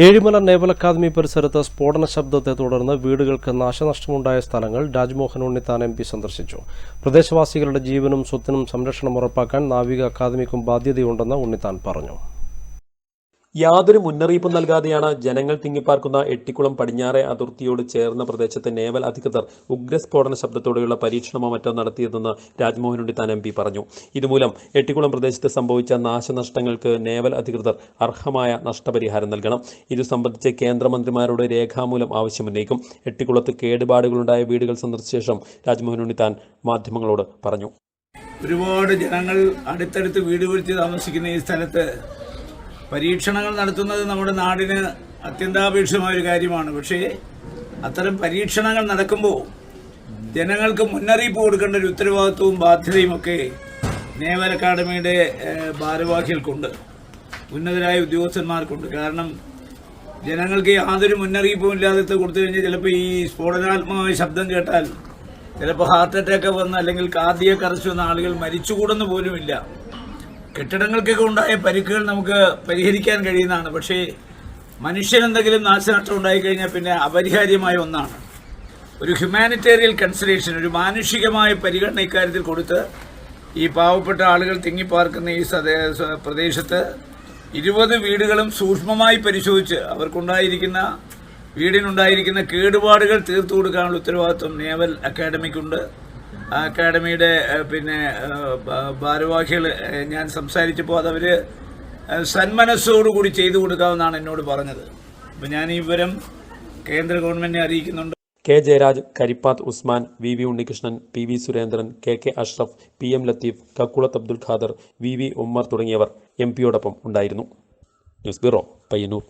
Ezhimala naval academy പരിസരത്ത് സ്ഫോടന ശബ്ദത്തെ തുടർന്ന് വീടുകൾക്ക് നാശനഷ്ടമുണ്ടായ സ്ഥലങ്ങൾ രാജ്മോഹൻ ഉണ്ണിത്താൻ എം പി സന്ദർശിച്ചു. പ്രദേശവാസികളുടെ ജീവനും സ്വത്തിനും സംരക്ഷണം ഉറപ്പാക്കാൻ നാവിക അക്കാദമിക്കും ബാധ്യതയുണ്ടെന്ന് ഉണ്ണിത്താൻ പറഞ്ഞു. യാതൊരു മുന്നറിയിപ്പും നൽകാതെയാണ് ജനങ്ങൾ തിങ്ങിപ്പാർക്കുന്ന എട്ടിക്കുളം പടിഞ്ഞാറെ അതിർത്തിയോട് ചേർന്ന പ്രദേശത്തെ നേവൽ അധികൃതർ ഉഗ്രസ്ഫോടന ശബ്ദത്തോടെയുള്ള പരീക്ഷണമോ മറ്റോ നടത്തിയതെന്ന് രാജ്മോഹൻ ഉണ്ണിത്താൻ എം പി പറഞ്ഞു. ഇതുമൂലം എട്ടിക്കുളം പ്രദേശത്ത് സംഭവിച്ച നാശനഷ്ടങ്ങൾക്ക് നേവൽ അധികൃതർ അർഹമായ നഷ്ടപരിഹാരം നൽകണം. ഇതു സംബന്ധിച്ച് കേന്ദ്രമന്ത്രിമാരോട് രേഖാമൂലം ആവശ്യമുന്നയിക്കും. എട്ടിക്കുളത്ത് കേടുപാടുകളുണ്ടായ വീടുകൾ സന്ദർശിച്ച ശേഷം രാജ്മോഹൻ ഉണ്ണിത്താൻ മാധ്യമങ്ങളോട് പറഞ്ഞു. ഒരുപാട് ജനങ്ങൾ അടുത്തടുത്ത് വീട് വിളിച്ച് താമസിക്കുന്ന ഈ സ്ഥലത്ത് പരീക്ഷണങ്ങൾ നടത്തുന്നത് നമ്മുടെ നാടിന് അത്യന്താപേക്ഷിതമായ ഒരു കാര്യമാണ്. പക്ഷേ അത്തരം പരീക്ഷണങ്ങൾ നടക്കുമ്പോൾ ജനങ്ങൾക്ക് മുന്നറിയിപ്പ് കൊടുക്കേണ്ട ഒരു ഉത്തരവാദിത്വവും ബാധ്യതയും ഒക്കെ നേവൽ അക്കാഡമിയുടെ ഭാരവാഹികൾക്കുണ്ട്. ഉന്നതരായ ഉദ്യോഗസ്ഥന്മാർക്കുണ്ട്. കാരണം ജനങ്ങൾക്ക് യാതൊരു മുന്നറിയിപ്പും ഇല്ലാതെ കൊടുത്തു കഴിഞ്ഞാൽ ചിലപ്പോൾ ഈ സ്ഫോടനാത്മകമായ ശബ്ദം കേട്ടാൽ ചിലപ്പോൾ ഹാർട്ട് അറ്റാക്ക് വന്ന് അല്ലെങ്കിൽ കാർഡിയക്ക് അറസ്റ്റ് വന്ന ആളുകൾ മരിച്ചുകൂടെന്ന് പോലുമില്ല. കെട്ടിടങ്ങൾക്കൊക്കെ ഉണ്ടായ പരിക്കുകൾ നമുക്ക് പരിഹരിക്കാൻ കഴിയുന്നതാണ്. പക്ഷേ മനുഷ്യൻ എന്തെങ്കിലും നാശനഷ്ടം ഉണ്ടായിക്കഴിഞ്ഞാൽ പിന്നെ അപരിഹാര്യമായ ഒന്നാണ്. ഒരു ഹ്യൂമാനിറ്റേറിയൽ കൺസിഡറേഷൻ ഒരു മാനുഷികമായ പരിഗണന ഇക്കാര്യത്തിൽ കൊടുത്ത് ഈ പാവപ്പെട്ട ആളുകൾ തിങ്ങിപ്പാർക്കുന്ന ഈ പ്രദേശത്ത് ഇരുപത് വീടുകളും സൂക്ഷ്മമായി പരിശോധിച്ച് അവർക്കുണ്ടായിരിക്കുന്ന വീടിനുണ്ടായിരിക്കുന്ന കേടുപാടുകൾ തീർത്തു കൊടുക്കാനുള്ള ഉത്തരവാദിത്വം നേവൽ അക്കാഡമിക്കുണ്ട്. അക്കാഡമിയുടെ പിന്നെ ഭാരവാഹികൾ ഞാൻ സംസാരിച്ചപ്പോൾ അതവർ സന്മനസ്സോടുകൂടി ചെയ്തു കൊടുക്കാമെന്നാണ് എന്നോട് പറഞ്ഞത്. അപ്പം ഞാൻ ഈ വിവരം കേന്ദ്ര ഗവൺമെന്റിനെ അറിയിക്കുന്നുണ്ട്. K Jayaraj Karippath Usman V V Unnikrishnan P V Surendran K K Ashraf P M Latheef Kakkulath Abdul Khader V V Ummer തുടങ്ങിയവർ എം പിയോടൊപ്പം ഉണ്ടായിരുന്നു. News bureau Payyanur.